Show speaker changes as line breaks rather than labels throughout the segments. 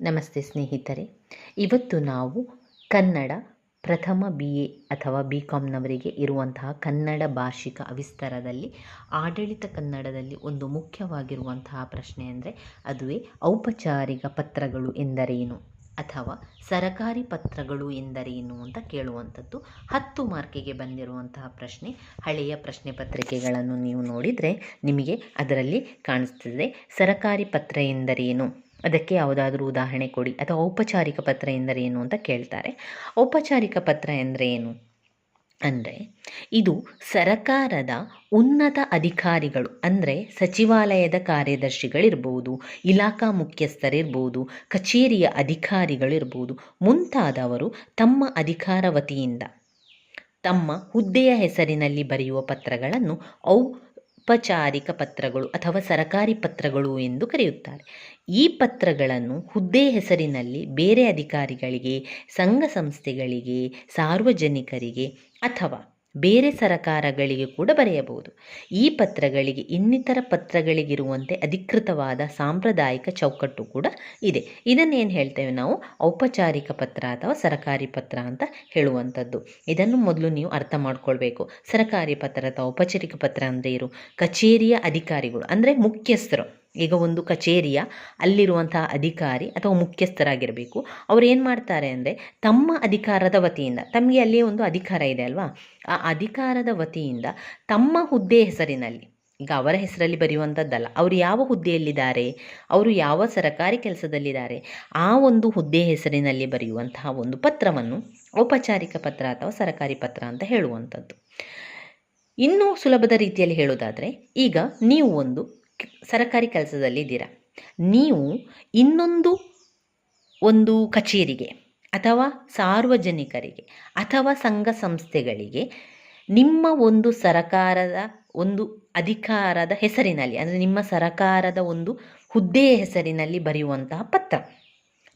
ನಮಸ್ತೆ ಸ್ನೇಹಿತರೆ. ಇವತ್ತು ನಾವು ಕನ್ನಡ ಪ್ರಥಮ ಬಿ ಎ ಅಥವಾ ಬಿ ಕಾಮ್ನವರಿಗೆ ಇರುವಂತಹ ಕನ್ನಡ ಭಾಷಿಕ ಅವಿಸ್ತಾರದಲ್ಲಿ ಆಡಳಿತ ಕನ್ನಡದಲ್ಲಿ ಒಂದು ಮುಖ್ಯವಾಗಿರುವಂತಹ ಪ್ರಶ್ನೆ ಅಂದರೆ ಅದುವೇ ಔಪಚಾರಿಕ ಪತ್ರಗಳು ಎಂದರೇನು ಅಥವಾ ಸರಕಾರಿ ಪತ್ರಗಳು ಎಂದರೇನು ಅಂತ ಕೇಳುವಂಥದ್ದು ಹತ್ತು ಮಾರ್ಕಿಗೆ ಬಂದಿರುವಂತಹ ಪ್ರಶ್ನೆ. ಹಳೆಯ ಪ್ರಶ್ನೆ ಪತ್ರಿಕೆಗಳನ್ನು ನೀವು ನೋಡಿದರೆ ನಿಮಗೆ ಅದರಲ್ಲಿ ಕಾಣಿಸ್ತದೆ. ಸರಕಾರಿ ಪತ್ರ ಎಂದರೇನು? ಅದಕ್ಕೆ ಯಾವುದಾದ್ರೂ ಉದಾಹರಣೆ ಕೊಡಿ. ಅಥವಾ ಔಪಚಾರಿಕ ಪತ್ರ ಎಂದರೇನು ಅಂತ ಕೇಳ್ತಾರೆ. ಔಪಚಾರಿಕ ಪತ್ರ ಎಂದರೆ ಏನು? ಅಂದರೆ, ಇದು ಸರಕಾರದ ಉನ್ನತ ಅಧಿಕಾರಿಗಳು, ಅಂದರೆ ಸಚಿವಾಲಯದ ಕಾರ್ಯದರ್ಶಿಗಳಿರ್ಬೋದು, ಇಲಾಖಾ ಮುಖ್ಯಸ್ಥರಿರ್ಬೋದು, ಕಚೇರಿಯ ಅಧಿಕಾರಿಗಳಿರ್ಬೋದು, ಮುಂತಾದವರು ತಮ್ಮ ಅಧಿಕಾರ ವತಿಯಿಂದ ತಮ್ಮ ಹುದ್ದೆಯ ಹೆಸರಿನಲ್ಲಿ ಬರೆಯುವ ಪತ್ರಗಳನ್ನು ಔಪಚಾರಿಕ ಪತ್ರಗಳು ಅಥವಾ ಸರಕಾರಿ ಪತ್ರಗಳು ಎಂದು ಕರೆಯುತ್ತಾರೆ. ಈ ಪತ್ರಗಳನ್ನು ಹುದ್ದೆ ಹೆಸರಿನಲ್ಲಿ ಬೇರೆ ಅಧಿಕಾರಿಗಳಿಗೆ, ಸಂಘ ಸಂಸ್ಥೆಗಳಿಗೆ, ಸಾರ್ವಜನಿಕರಿಗೆ ಅಥವಾ ಬೇರೆ ಸರಕಾರಗಳಿಗೆ ಕೂಡ ಬರೆಯಬಹುದು. ಈ ಪತ್ರಗಳಿಗೆ ಇನ್ನಿತರ ಪತ್ರಗಳಿಗಿರುವಂತೆ ಅಧಿಕೃತವಾದ ಸಾಂಪ್ರದಾಯಿಕ ಚೌಕಟ್ಟು ಕೂಡ ಇದೆ. ಇದನ್ನೇನು ಹೇಳ್ತೇವೆ ನಾವು? ಔಪಚಾರಿಕ ಪತ್ರ ಅಥವಾ ಸರಕಾರಿ ಪತ್ರ ಅಂತ ಹೇಳುವಂಥದ್ದು. ಇದನ್ನು ಮೊದಲು ನೀವು ಅರ್ಥ ಮಾಡ್ಕೊಳ್ಬೇಕು. ಸರಕಾರಿ ಪತ್ರ ಅಥವಾ ಔಪಚಾರಿಕ ಪತ್ರ ಅಂದರೆ ಇರು. ಕಚೇರಿಯ ಅಧಿಕಾರಿಗಳು, ಅಂದರೆ ಮುಖ್ಯಸ್ಥರು. ಈಗ ಒಂದು ಕಚೇರಿಯ ಅಲ್ಲಿರುವಂತಹ ಅಧಿಕಾರಿ ಅಥವಾ ಮುಖ್ಯಸ್ಥರಾಗಿರಬೇಕು. ಅವ್ರು ಏನು ಮಾಡ್ತಾರೆ ಅಂದರೆ ತಮ್ಮ ಅಧಿಕಾರದ ವತಿಯಿಂದ, ತಮಗೆ ಅಲ್ಲಿ ಒಂದು ಅಧಿಕಾರ ಇದೆ ಅಲ್ವಾ? ಆ ಅಧಿಕಾರದ ವತಿಯಿಂದ ತಮ್ಮ ಹುದ್ದೆ ಹೆಸರಿನಲ್ಲಿ, ಈಗ ಅವರ ಹೆಸರಲ್ಲಿ ಬರೆಯುವಂಥದ್ದಲ್ಲ ಅವರು ಯಾವ ಹುದ್ದೆಯಲ್ಲಿದ್ದಾರೆ, ಅವರು ಯಾವ ಸರಕಾರಿ ಕೆಲಸದಲ್ಲಿದ್ದಾರೆ, ಆ ಒಂದು ಹುದ್ದೆ ಹೆಸರಿನಲ್ಲಿ ಬರೆಯುವಂತಹ ಒಂದು ಪತ್ರವನ್ನು ಔಪಚಾರಿಕ ಪತ್ರ ಅಥವಾ ಸರಕಾರಿ ಪತ್ರ ಅಂತ ಹೇಳುವಂಥದ್ದು ಇನ್ನೂ ಸುಲಭದ ರೀತಿಯಲ್ಲಿ ಹೇಳೋದಾದರೆ ಈಗ ನೀವು ಒಂದು ಸರಕಾರಿ ಕೆಲಸದಲ್ಲಿದ್ದೀರಾ? ನೀವು ಇನ್ನೊಂದು ಒಂದು ಕಚೇರಿಗೆ ಅಥವಾ ಸಾರ್ವಜನಿಕರಿಗೆ ಅಥವಾ ಸಂಘ ಸಂಸ್ಥೆಗಳಿಗೆ ನಿಮ್ಮ ಒಂದು ಸರಕಾರದ ಒಂದು ಅಧಿಕಾರದ ಹೆಸರಿನಲ್ಲಿ, ಅಂದರೆ ನಿಮ್ಮ ಸರಕಾರದ ಒಂದು ಹುದ್ದೆಯ ಹೆಸರಿನಲ್ಲಿ ಬರೆಯುವಂತಹ ಪತ್ರ.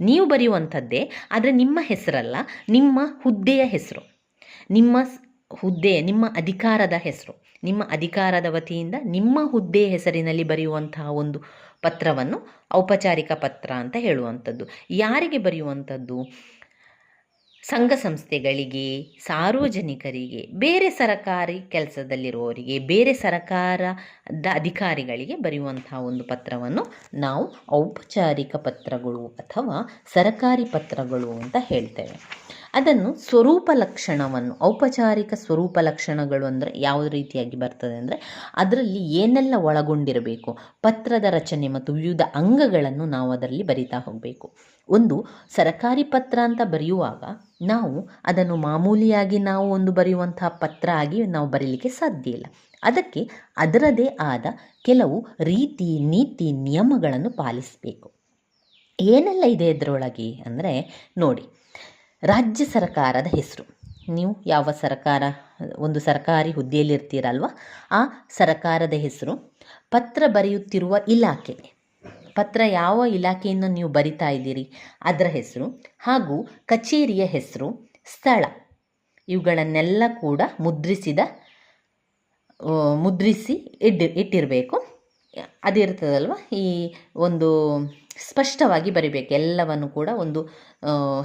ನೀವು ಬರೆಯುವಂಥದ್ದೇ, ಆದರೆ ನಿಮ್ಮ ಹೆಸರಲ್ಲ, ನಿಮ್ಮ ಹುದ್ದೆಯ ಹೆಸರು. ನಿಮ್ಮ ಹುದ್ದೆ, ನಿಮ್ಮ ಅಧಿಕಾರದ ಹೆಸರು. ನಿಮ್ಮ ಅಧಿಕಾರದ ವತಿಯಿಂದ ನಿಮ್ಮ ಹುದ್ದೆ ಹೆಸರಿನಲ್ಲಿ ಬರೆಯುವಂತಹ ಒಂದು ಪತ್ರವನ್ನು ಔಪಚಾರಿಕ ಪತ್ರ ಅಂತ ಹೇಳುವಂಥದ್ದು. ಯಾರಿಗೆ ಬರೆಯುವಂಥದ್ದು? ಸಂಘ ಸಂಸ್ಥೆಗಳಿಗೆ, ಸಾರ್ವಜನಿಕರಿಗೆ, ಬೇರೆ ಸರಕಾರಿ ಕೆಲಸದಲ್ಲಿರುವವರಿಗೆ, ಬೇರೆ ಸರಕಾರದ ಅಧಿಕಾರಿಗಳಿಗೆ ಬರೆಯುವಂತಹ ಒಂದು ಪತ್ರವನ್ನು ನಾವು ಔಪಚಾರಿಕ ಪತ್ರಗಳು ಅಥವಾ ಸರಕಾರಿ ಪತ್ರಗಳು ಅಂತ ಹೇಳ್ತೇವೆ. ಅದನ್ನು ಸ್ವರೂಪ ಲಕ್ಷಣವನ್ನು, ಔಪಚಾರಿಕ ಸ್ವರೂಪ ಲಕ್ಷಣಗಳು ಅಂದರೆ ಯಾವ ರೀತಿಯಾಗಿ ಬರ್ತದೆ ಅಂದರೆ ಅದರಲ್ಲಿ ಏನೆಲ್ಲ ಒಳಗೊಂಡಿರಬೇಕು, ಪತ್ರದ ರಚನೆ ಮತ್ತು ವಿವಿಧ ಅಂಗಗಳನ್ನು ನಾವು ಅದರಲ್ಲಿ ಬರಿತಾ ಹೋಗಬೇಕು. ಒಂದು, ಸರಕಾರಿ ಪತ್ರ ಅಂತ ಬರೆಯುವಾಗ ನಾವು ಅದನ್ನು ಮಾಮೂಲಿಯಾಗಿ ನಾವು ಒಂದು ಬರೆಯುವಂತಹ ಪತ್ರ ಆಗಿ ನಾವು ಬರೀಲಿಕ್ಕೆ ಸಾಧ್ಯ ಇಲ್ಲ. ಅದಕ್ಕೆ ಅದರದೇ ಆದ ಕೆಲವು ರೀತಿ, ನೀತಿ, ನಿಯಮಗಳನ್ನು ಪಾಲಿಸಬೇಕು. ಏನೆಲ್ಲ ಇದೆ ಇದರೊಳಗೆ ಅಂದರೆ ನೋಡಿ ರಾಜ್ಯ ಸರ್ಕಾರದ ಹೆಸರು. ನೀವು ಯಾವ ಸರ್ಕಾರ, ಒಂದು ಸರ್ಕಾರಿ ಹುದ್ದೆಯಲ್ಲಿರ್ತೀರಲ್ವ, ಆ ಸರ್ಕಾರದ ಹೆಸರು ಪತ್ರ ಬರೆಯುತ್ತಿರುವ ಇಲಾಖೆ. ಪತ್ರ ಯಾವ ಇಲಾಖೆಯನ್ನು ನೀವು ಬರಿತಾ ಇದ್ದೀರಿ, ಅದರ ಹೆಸರು ಹಾಗೂ ಕಚೇರಿಯ ಹೆಸರು, ಸ್ಥಳ. ಇವುಗಳನ್ನೆಲ್ಲ ಕೂಡ ಮುದ್ರಿಸಿದ ಮುದ್ರಿಸಿ ಇಡ್, ಇಟ್ಟಿರಬೇಕು. ಅದಿರ್ತದಲ್ವ, ಈ ಒಂದು ಸ್ಪಷ್ಟವಾಗಿ ಬರಿಬೇಕು. ಎಲ್ಲವನ್ನು ಕೂಡ ಒಂದು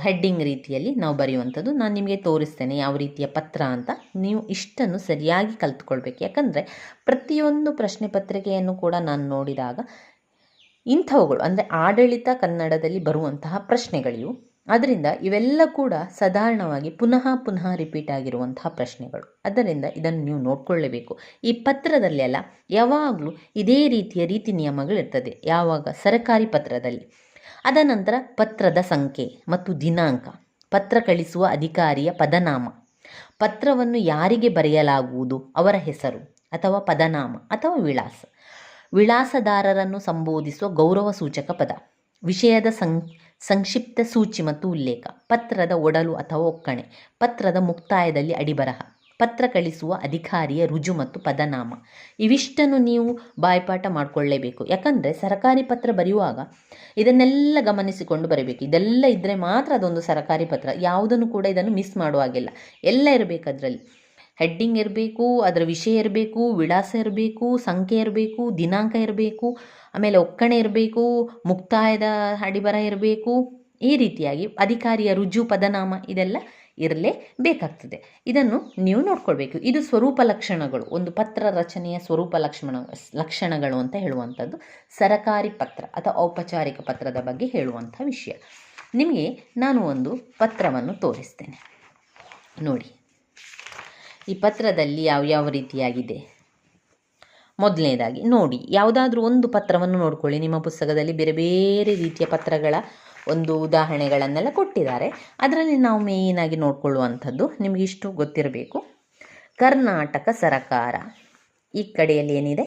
ಹೆಡ್ಡಿಂಗ್ ರೀತಿಯಲ್ಲಿ ನಾವು ಬರೆಯುವಂಥದ್ದು ನಾನು ನಿಮಗೆ ತೋರಿಸ್ತೇನೆ ಯಾವ ರೀತಿಯ ಪತ್ರ ಅಂತ. ನೀವು ಇಷ್ಟನ್ನು ಸರಿಯಾಗಿ ಕಲ್ತ್ಕೊಳ್ಬೇಕು. ಯಾಕಂದರೆ ಪ್ರತಿಯೊಂದು ಪ್ರಶ್ನೆ ಪತ್ರಿಕೆಯನ್ನು ಕೂಡ ನಾನು ನೋಡಿದಾಗ ಇಂಥವುಗಳು, ಅಂದರೆ ಆಡಳಿತ ಕನ್ನಡದಲ್ಲಿ ಬರುವಂತಹ ಪ್ರಶ್ನೆಗಳಿವು. ಅದರಿಂದ ಇವೆಲ್ಲ ಕೂಡ ಸಾಧಾರಣವಾಗಿ ಪುನಃ ಪುನಃ ರಿಪೀಟ್ ಆಗಿರುವಂತಹ ಪ್ರಶ್ನೆಗಳು. ಅದರಿಂದ ಇದನ್ನು ನೀವು ನೋಡಿಕೊಳ್ಳೇಬೇಕು. ಈ ಪತ್ರದಲ್ಲೆಲ್ಲ ಯಾವಾಗಲೂ ಇದೇ ರೀತಿಯ ರೀತಿ ನಿಯಮಗಳಿರ್ತದೆ. ಯಾವಾಗ? ಸರಕಾರಿ ಪತ್ರದಲ್ಲಿ. ಅದನಂತರ ಪತ್ರದ ಸಂಖ್ಯೆ ಮತ್ತು ದಿನಾಂಕ. ಪತ್ರ ಕಳಿಸುವ ಅಧಿಕಾರಿಯ ಪದನಾಮ. ಪತ್ರವನ್ನು ಯಾರಿಗೆ ಬರೆಯಲಾಗುವುದು? ಅವರ ಹೆಸರು ಅಥವಾ ಪದನಾಮ ಅಥವಾ ವಿಳಾಸ. ವಿಳಾಸದಾರರನ್ನು ಸಂಬೋಧಿಸುವ ಗೌರವ ಸೂಚಕ ಪದ. ವಿಷಯದ ಸಂ ಸಂಕ್ಷಿಪ್ತ ಸೂಚಿ ಮತ್ತು ಉಲ್ಲೇಖ. ಪತ್ರದ ಒಡಲು ಅಥವಾ ಒಕ್ಕಣೆ. ಪತ್ರದ ಮುಕ್ತಾಯದಲ್ಲಿ ಅಡಿಬರಹ. ಪತ್ರ ಕಳಿಸುವ ಅಧಿಕಾರಿಯ ರುಜು ಮತ್ತು ಪದನಾಮ. ಇವಿಷ್ಟನ್ನು ನೀವು ಬಾಯ್ಪಾಠ ಮಾಡಿಕೊಳ್ಳೇಬೇಕು. ಯಾಕಂದರೆ ಸರಕಾರಿ ಪತ್ರ ಬರೆಯುವಾಗ ಇದನ್ನೆಲ್ಲ ಗಮನಿಸಿಕೊಂಡು ಬರಬೇಕು. ಇದೆಲ್ಲ ಇದ್ದರೆ ಮಾತ್ರ ಅದೊಂದು ಸರಕಾರಿ ಪತ್ರ. ಯಾವುದನ್ನು ಕೂಡ ಇದನ್ನು ಮಿಸ್ ಮಾಡುವಾಗಿಲ್ಲ. ಎಲ್ಲ ಇರಬೇಕು ಅದರಲ್ಲಿ. ಹೆಡ್ಡಿಂಗ್ ಇರಬೇಕು, ಅದರ ವಿಷಯ ಇರಬೇಕು, ವಿಳಾಸ ಇರಬೇಕು, ಸಂಖ್ಯೆ ಇರಬೇಕು, ದಿನಾಂಕ ಇರಬೇಕು, ಆಮೇಲೆ ಒಕ್ಕಣೆ ಇರಬೇಕು, ಮುಕ್ತಾಯದ ಅಡಿಬರ ಇರಬೇಕು, ಈ ರೀತಿಯಾಗಿ ಅಧಿಕಾರಿಯ ರುಜು, ಪದನಾಮ ಇದೆಲ್ಲ ಇರಲೇ ಬೇಕಾಗ್ತದೆ. ಇದನ್ನು ನೀವು ನೋಡ್ಕೊಳ್ಬೇಕು. ಇದು ಸ್ವರೂಪ ಲಕ್ಷಣಗಳು. ಒಂದು ಪತ್ರ ರಚನೆಯ ಸ್ವರೂಪ ಲಕ್ಷಣ, ಲಕ್ಷಣಗಳು ಅಂತ ಹೇಳುವಂಥದ್ದು. ಸರಕಾರಿ ಪತ್ರ ಅಥವಾ ಔಪಚಾರಿಕ ಪತ್ರದ ಬಗ್ಗೆ ಹೇಳುವಂಥ ವಿಷಯ. ನಿಮಗೆ ನಾನು ಒಂದು ಪತ್ರವನ್ನು ತೋರಿಸ್ತೇನೆ. ನೋಡಿ. ಈ ಪತ್ರದಲ್ಲಿ ಯಾವ ಯಾವ ರೀತಿಯಾಗಿದೆ? ಮೊದಲನೇದಾಗಿ ನೋಡಿ, ಯಾವುದಾದ್ರೂ ಒಂದು ಪತ್ರವನ್ನು ನೋಡ್ಕೊಳ್ಳಿ. ನಿಮ್ಮ ಪುಸ್ತಕದಲ್ಲಿ ಬೇರೆ ಬೇರೆ ರೀತಿಯ ಪತ್ರಗಳ ಒಂದು ಉದಾಹರಣೆಗಳನ್ನೆಲ್ಲ ಕೊಟ್ಟಿದ್ದಾರೆ. ಅದರಲ್ಲಿ ನಾವು ಮೇಯ್ನಾಗಿ ನೋಡಿಕೊಳ್ಳುವಂಥದ್ದು ನಿಮಗಿಷ್ಟು ಗೊತ್ತಿರಬೇಕು. ಕರ್ನಾಟಕ ಸರಕಾರ. ಈ ಕಡೆಯಲ್ಲಿ ಏನಿದೆ?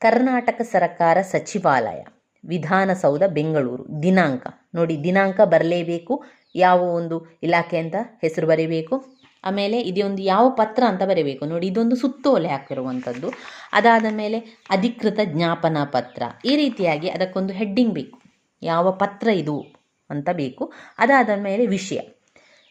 ಕರ್ನಾಟಕ ಸರಕಾರ ಸಚಿವಾಲಯ, ವಿಧಾನಸೌಧ, ಬೆಂಗಳೂರು, ದಿನಾಂಕ. ನೋಡಿ, ದಿನಾಂಕ ಬರಲೇಬೇಕು. ಯಾವ ಒಂದು ಇಲಾಖೆ ಅಂತ ಹೆಸರು ಬರೀಬೇಕು? ಆಮೇಲೆ ಇದೊಂದು ಯಾವ ಪತ್ರ ಅಂತ ಬರೀಬೇಕು. ನೋಡಿ, ಇದೊಂದು ಸುತ್ತೋಲೆ ಹಾಕಿರುವಂಥದ್ದು. ಅದಾದ ಮೇಲೆ ಅಧಿಕೃತ ಜ್ಞಾಪನಾ ಪತ್ರ. ಈ ರೀತಿಯಾಗಿ ಅದಕ್ಕೊಂದು ಹೆಡ್ಡಿಂಗ್ ಬೇಕು. ಯಾವ ಪತ್ರ ಇದು ಅಂತ ಬೇಕು. ಅದಾದ ಮೇಲೆ ವಿಷಯ.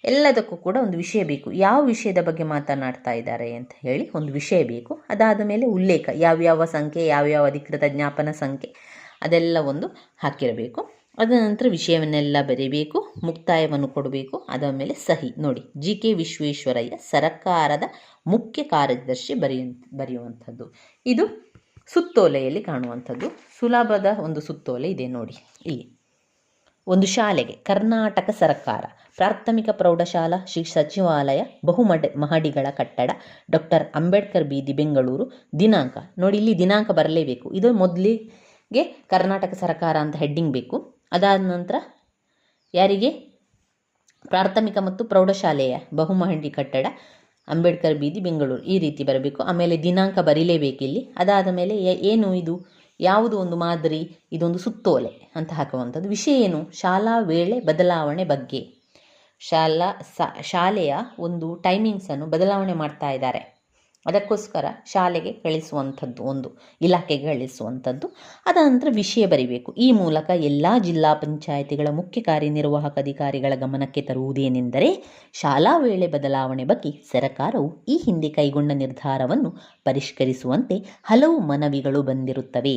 ಎಲ್ಲದಕ್ಕೂ ಕೂಡ ಒಂದು ವಿಷಯ ಬೇಕು. ಯಾವ ವಿಷಯದ ಬಗ್ಗೆ ಮಾತನಾಡ್ತಾ ಇದ್ದಾರೆ ಅಂತ ಹೇಳಿ ಒಂದು ವಿಷಯ ಬೇಕು. ಅದಾದ ಮೇಲೆ ಉಲ್ಲೇಖ. ಯಾವ್ಯಾವ ಸಂಖ್ಯೆ, ಯಾವ್ಯಾವ ಅಧಿಕೃತ ಜ್ಞಾಪನ ಸಂಖ್ಯೆ ಅದೆಲ್ಲ ಒಂದು ಹಾಕಿರಬೇಕು. ಅದ ನಂತರ ವಿಷಯವನ್ನೆಲ್ಲ ಬರೀಬೇಕು, ಮುಕ್ತಾಯವನ್ನು ಕೊಡಬೇಕು ಅದಾದ ಮೇಲೆ ಸಹಿ. ನೋಡಿ, ಜಿ ಕೆ ವಿಶ್ವೇಶ್ವರಯ್ಯ ಸರಕಾರದ ಮುಖ್ಯ ಕಾರ್ಯದರ್ಶಿ ಬರೆಯ, ಬರೆಯುವಂಥದ್ದು. ಇದು ಸುತ್ತೋಲೆಯಲ್ಲಿ ಕಾಣುವಂಥದ್ದು. ಸುಲಭದ ಒಂದು ಸುತ್ತೋಲೆ ಇದೆ ನೋಡಿ ಇಲ್ಲಿ. ಒಂದು ಶಾಲೆಗೆ ಕರ್ನಾಟಕ ಸರ್ಕಾರ, ಪ್ರಾಥಮಿಕ ಪ್ರೌಢಶಾಲಾ, ಶ್ರೀ ಸಚಿವಾಲಯ, ಬಹುಮಡ, ಮಹಡಿಗಳ ಕಟ್ಟಡ, ಡಾಕ್ಟರ್ ಅಂಬೇಡ್ಕರ್ ಬೀದಿ, ಬೆಂಗಳೂರು, ದಿನಾಂಕ. ನೋಡಿ, ಇಲ್ಲಿ ದಿನಾಂಕ ಬರಲೇಬೇಕು. ಇದು ಮೊದಲಿಗೆ ಕರ್ನಾಟಕ ಸರ್ಕಾರ ಅಂತ ಹೆಡ್ಡಿಂಗ್ ಬೇಕು. ಅದಾದ ನಂತರ ಯಾರಿಗೆ? ಪ್ರಾಥಮಿಕ ಮತ್ತು ಪ್ರೌಢಶಾಲೆಯ ಬಹುಮಹಂಡಿ ಕಟ್ಟಡ, ಅಂಬೇಡ್ಕರ್ ಬೀದಿ, ಬೆಂಗಳೂರು. ಈ ರೀತಿ ಬರಬೇಕು. ಆಮೇಲೆ ದಿನಾಂಕ ಬರೀಲೇಬೇಕಿಲ್ಲಿ ಅದಾದ ಮೇಲೆ ಏನು ಇದು? ಯಾವುದು ಒಂದು ಮಾದರಿ? ಇದೊಂದು ಸುತ್ತೋಲೆ ಅಂತ ಹಾಕುವಂಥದ್ದು. ವಿಷಯ ಏನು? ಶಾಲಾ ವೇಳೆ ಬದಲಾವಣೆ ಬಗ್ಗೆ. ಶಾಲಾ ಶಾಲೆಯ ಒಂದು ಟೈಮಿಂಗ್ಸನ್ನು ಬದಲಾವಣೆ ಮಾಡ್ತಾ ಇದ್ದಾರೆ. ಅದಕ್ಕೋಸ್ಕರ ಶಾಲೆಗೆ ಕಳಿಸುವಂಥದ್ದು ಒಂದು, ಇಲಾಖೆಗೆ ಕಳಿಸುವಂಥದ್ದು. ಅದ ನಂತರ ವಿಷಯ ಬರೀಬೇಕು. ಈ ಮೂಲಕ ಎಲ್ಲ ಜಿಲ್ಲಾ ಪಂಚಾಯಿತಿಗಳ ಮುಖ್ಯ ಕಾರ್ಯನಿರ್ವಾಹಕ ಅಧಿಕಾರಿಗಳ ಗಮನಕ್ಕೆ ತರುವುದೇನೆಂದರೆ ಶಾಲಾ ವೇಳೆ ಬದಲಾವಣೆ ಬಗ್ಗೆ ಸರಕಾರವು ಈ ಹಿಂದೆ ಕೈಗೊಂಡ ನಿರ್ಧಾರವನ್ನು ಪರಿಷ್ಕರಿಸುವಂತೆ ಹಲವು ಮನವಿಗಳು ಬಂದಿರುತ್ತವೆ.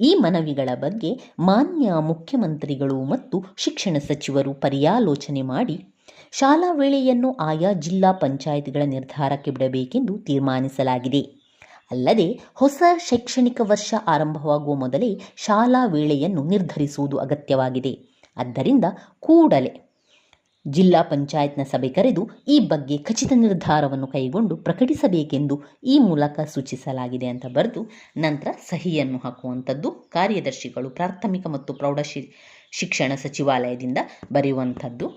ಈ ಮನವಿಗಳ ಬಗ್ಗೆ ಮಾನ್ಯ ಮುಖ್ಯಮಂತ್ರಿಗಳು ಮತ್ತು ಶಿಕ್ಷಣ ಸಚಿವರು ಪರ್ಯಾಲೋಚನೆ ಮಾಡಿ ಶಾಲಾ ವೇಳೆಯನ್ನು ಆಯಾ ಜಿಲ್ಲಾ ಪಂಚಾಯಿತಿಗಳ ನಿರ್ಧಾರಕ್ಕೆ ಬಿಡಬೇಕೆಂದು ತೀರ್ಮಾನಿಸಲಾಗಿದೆ. ಅಲ್ಲದೆ ಹೊಸ ಶೈಕ್ಷಣಿಕ ವರ್ಷ ಆರಂಭವಾಗುವ ಮೊದಲೇ ಶಾಲಾ ವೇಳೆಯನ್ನು ನಿರ್ಧರಿಸುವುದು ಅಗತ್ಯವಾಗಿದೆ. ಆದ್ದರಿಂದ ಕೂಡಲೇ ಜಿಲ್ಲಾ ಪಂಚಾಯತ್ನ ಸಭೆ ಕರೆದು ಈ ಬಗ್ಗೆ ಖಚಿತ ನಿರ್ಧಾರವನ್ನು ಕೈಗೊಂಡು ಪ್ರಕಟಿಸಬೇಕೆಂದು ಈ ಮೂಲಕ ಸೂಚಿಸಲಾಗಿದೆ ಅಂತ ಬರೆದು ನಂತರ ಸಹಿಯನ್ನು ಹಾಕುವಂಥದ್ದು ಕಾರ್ಯದರ್ಶಿಗಳು, ಪ್ರಾಥಮಿಕ ಮತ್ತು ಪ್ರೌಢ ಶಿಕ್ಷಣ ಸಚಿವಾಲಯದಿಂದ ಬರೆಯುವಂಥದ್ದು.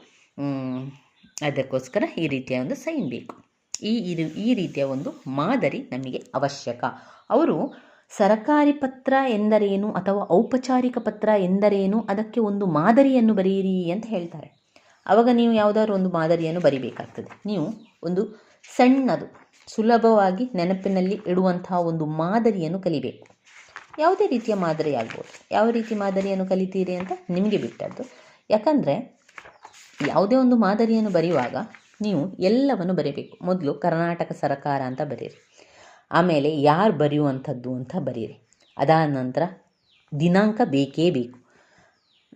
ಅದಕ್ಕೋಸ್ಕರ ಈ ರೀತಿಯ ಒಂದು ಸೈನ್ ಬೇಕು. ಈ ಇದು ಈ ರೀತಿಯ ಒಂದು ಮಾದರಿ ನಮಗೆ ಅವಶ್ಯಕ. ಅವರು ಸರಕಾರಿ ಪತ್ರ ಎಂದರೇನು ಅಥವಾ ಔಪಚಾರಿಕ ಪತ್ರ ಎಂದರೇನು ಅದಕ್ಕೆ ಒಂದು ಮಾದರಿಯನ್ನು ಬರೆಯಿರಿ ಅಂತ ಹೇಳ್ತಾರೆ. ಆವಾಗ ನೀವು ಯಾವುದಾದ್ರು ಒಂದು ಮಾದರಿಯನ್ನು ಬರಿಬೇಕಾಗ್ತದೆ. ನೀವು ಒಂದು ಸಣ್ಣದು, ಸುಲಭವಾಗಿ ನೆನಪಿನಲ್ಲಿ ಇಡುವಂತಹ ಒಂದು ಮಾದರಿಯನ್ನು ಕಲಿಬೇಕು. ಯಾವುದೇ ರೀತಿಯ ಮಾದರಿ ಆಗ್ಬೋದು ಯಾವ ರೀತಿ ಮಾದರಿಯನ್ನು ಕಲಿತೀರಿ ಅಂತ ನಿಮಗೆ ಬಿಟ್ಟದ್ದು. ಯಾಕಂದರೆ ಯಾವುದೇ ಒಂದು ಮಾದರಿಯನ್ನು ಬರೆಯುವಾಗ ನೀವು ಎಲ್ಲವನ್ನು ಬರೀಬೇಕು. ಮೊದಲು ಕರ್ನಾಟಕ ಸರಕಾರ ಅಂತ ಬರೀರಿ. ಆಮೇಲೆ ಯಾರು ಬರೆಯುವಂಥದ್ದು ಅಂತ ಬರೀರಿ. ಅದಾದ ನಂತರ ದಿನಾಂಕ ಬೇಕೇ ಬೇಕು.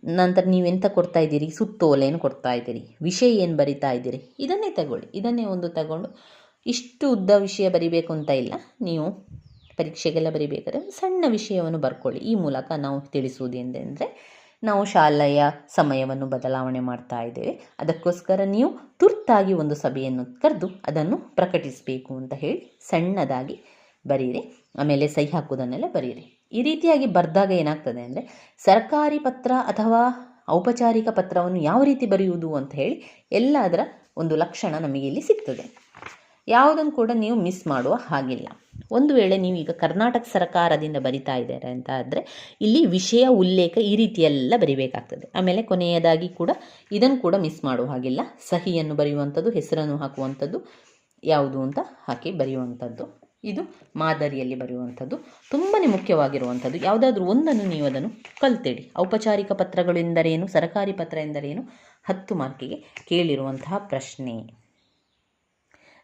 ನಂತರ ನೀವೆಂತ ಕೊಡ್ತಾ ಇದ್ದೀರಿ? ಸುತ್ತೋಲೆಯನ್ನು ಕೊಡ್ತಾ ಇದ್ದೀರಿ. ವಿಷಯ ಏನು ಬರಿತಾ ಇದ್ದೀರಿ? ಇದನ್ನೇ ತಗೊಳ್ಳಿ. ಇದನ್ನೇ ಒಂದು ತಗೊಂಡು ಇಷ್ಟು ಉದ್ದ ವಿಷಯ ಬರಿಬೇಕು ಅಂತ ಇಲ್ಲ. ನೀವು ಪರೀಕ್ಷೆಗೆಲ್ಲ ಬರಿಬೇಕಾದ್ರೆ ಸಣ್ಣ ವಿಷಯವನ್ನು ಬರ್ಕೊಳ್ಳಿ. ಈ ಮೂಲಕ ನಾವು ತಿಳಿಸುವುದು ಎಂದರೆ ನಾವು ಶಾಲೆಯ ಸಮಯವನ್ನು ಬದಲಾವಣೆ ಮಾಡ್ತಾ ಇದ್ದೇವೆ. ಅದಕ್ಕೋಸ್ಕರ ನೀವು ತುರ್ತಾಗಿ ಒಂದು ಸಭೆಯನ್ನು ಕರೆದು ಅದನ್ನು ಪ್ರಕಟಿಸಬೇಕು ಅಂತ ಹೇಳಿ ಸಣ್ಣದಾಗಿ ಬರೀರಿ ಆಮೇಲೆ ಸಹಿ ಹಾಕುವುದನ್ನೆಲ್ಲ ಬರೀರಿ ಈ ರೀತಿಯಾಗಿ ಬರೆದಾಗ ಏನಾಗ್ತದೆ ಅಂದರೆ ಸರ್ಕಾರಿ ಪತ್ರ ಅಥವಾ ಔಪಚಾರಿಕ ಪತ್ರವನ್ನು ಯಾವ ರೀತಿ ಬರೆಯುವುದು ಅಂತ ಹೇಳಿ ಎಲ್ಲ ಅದರ ಒಂದು ಲಕ್ಷಣ ನಮಗೆ ಇಲ್ಲಿ ಸಿಗ್ತದೆ. ಯಾವುದನ್ನು ಕೂಡ ನೀವು ಮಿಸ್ ಮಾಡುವ ಹಾಗಿಲ್ಲ. ಒಂದು ವೇಳೆ ನೀವು ಈಗ ಕರ್ನಾಟಕ ಸರ್ಕಾರದಿಂದ ಬರಿತಾ ಇದ್ದಾರೆ ಅಂತ ಆದರೆ ಇಲ್ಲಿ ವಿಷಯ ಉಲ್ಲೇಖ ಈ ರೀತಿಯೆಲ್ಲ ಬರಿಬೇಕಾಗ್ತದೆ. ಆಮೇಲೆ ಕೊನೆಯದಾಗಿ ಕೂಡ ಇದನ್ನು ಕೂಡ ಮಿಸ್ ಮಾಡುವ ಹಾಗಿಲ್ಲ. ಸಹಿಯನ್ನು ಬರೆಯುವಂಥದ್ದು, ಹೆಸರನ್ನು ಹಾಕುವಂಥದ್ದು ಯಾವುದು ಅಂತ ಹಾಕಿ ಬರೆಯುವಂಥದ್ದು. ಇದು ಮಾದರಿಯಲ್ಲಿ ಬರೆಯುವಂಥದ್ದು. ತುಂಬಾ ಮುಖ್ಯವಾಗಿರುವಂಥದ್ದು. ಯಾವುದಾದ್ರೂ ಒಂದನ್ನು ನೀವು ಅದನ್ನು ಕಲ್ತಿಡಿ ಔಪಚಾರಿಕ ಪತ್ರಗಳು ಎಂದರೇನು ಸರ್ಕಾರಿ ಪತ್ರ ಎಂದರೇನು, ಹತ್ತು ಮಾರ್ಕಿಗೆ ಕೇಳಿರುವಂತಹ ಪ್ರಶ್ನೆ.